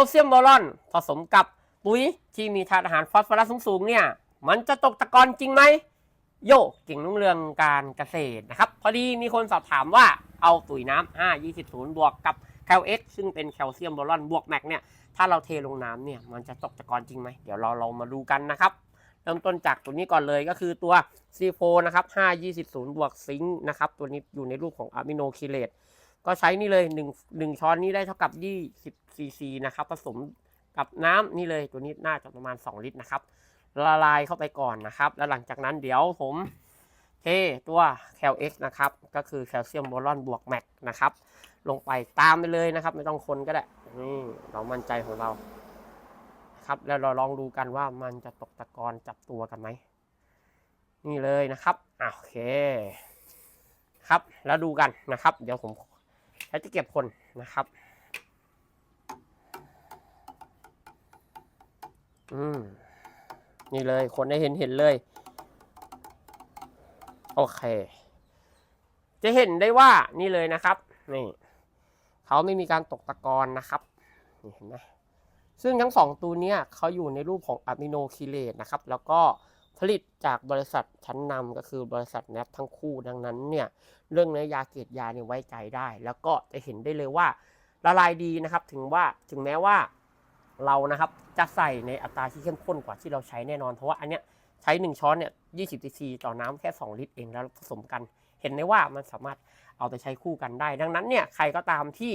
ลเซียมบอรอนผสมกับปุ๋ยที่มีธาตุอาหารฟอสฟอรัสสูงๆเนี่ยมันจะตกตะกอนจริงไหมโยเก่งรุ่งเรืองการเกษตรนะครับ พอดีมีคนสอบถามว่าเอาปุ๋ยน้ำ5 20 0 บวกกับแคลเอ็กซึ่งเป็นแคลเซียมบอรอนบวกแมกเนี่ยถ้าเราเทลงน้ำเนี่ยมันจะตกตะกอนจริงไหมเดี๋ยวเราเรามาดูกันนะครับ เริ่มต้นจากตัวนี้ก่อนเลยก็คือตัว C4 นะครับ5 20 0 บวกซิงค์นะครับตัวนี้อยู่ในรูปของอะมิโนคิเลต ก็ใช้นี่เลย1 1ช้อนนี้ได้เท่ากับ20 cc นะครับผสมกับน้ำนี่เลยตัวนี้น่าจะประมาณ 2 ลิตรนะครับละลายเข้าไปก่อนนะครับ แล้วหลังจากนั้นเดี๋ยวผมเทตัวแคล X นะครับ ก็คือแคลเซียมโบรอนบวกแมกนะครับ ลงไปตามไปเลยนะครับ ไม่ต้องคนก็ได้นี่เรามั่นใจของเราครับแล้วเราลองดูกันว่ามันจะตกตะกอนจับตัวกันไหมนี่เลยนะครับอโอเค ครับแล้วดูกันนะครับ เดี๋ยวผม ช้ตะเกียบคนนะครับ อืม นี่เลย คนได้เห็นเห็นเลย โอเค จะเห็นได้ว่านี่เลยนะครับ นี่เขาไม่มีการตกตะกอนนะครับ นี่เห็นไหมซึ่งทั้งสองตัวเนี้ยเขาอยู่ในรูปของอะมิโนคิเลตนะครับ แล้วก็ ผลิตจากบริษัทชั้นนำก็คือบริษัทแนปทั้งคู่ดังนั้นเนี่ยเรื่องเนื้อยาเกรดยาเนี่ยไว้ใจได้ แล้วก็จะเห็นได้เลยว่าละลายดีนะครับถึงว่าถึงแม้ว่าเรานะครับจะใส่ในอัตราที่เข้มข้นกว่าที่เราใช้แน่นอน เพราะว่าอันเนี้ยใช้ 1 ช้อนเนี่ย20 cc ต่อน้ำแค่ 2 ลิตรเองแล้วผสมกัน เห็นได้ว่ามันสามารถเอาไปใช้คู่กันได้ ดังนั้นเนี่ยใครก็ตามที่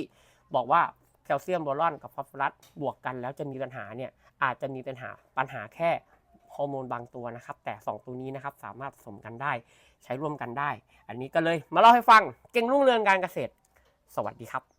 บอกว่าแคลเซียมบอรอนกับฟอสฟอรัสบวกกันแล้วจะมีปัญหาเนี่ยอาจจะมีปัญหาปัญหาแค่ อร์โมนบางตัวนะครับ แต่ 2 ตัวนี้นะครับสามารถผสมกันได้ใช้ร่วมกันได้ อันนี้ก็เลยมาเล่าให้ฟังเก่งรุ่งเรืองการเกษตร สวัสดีครับ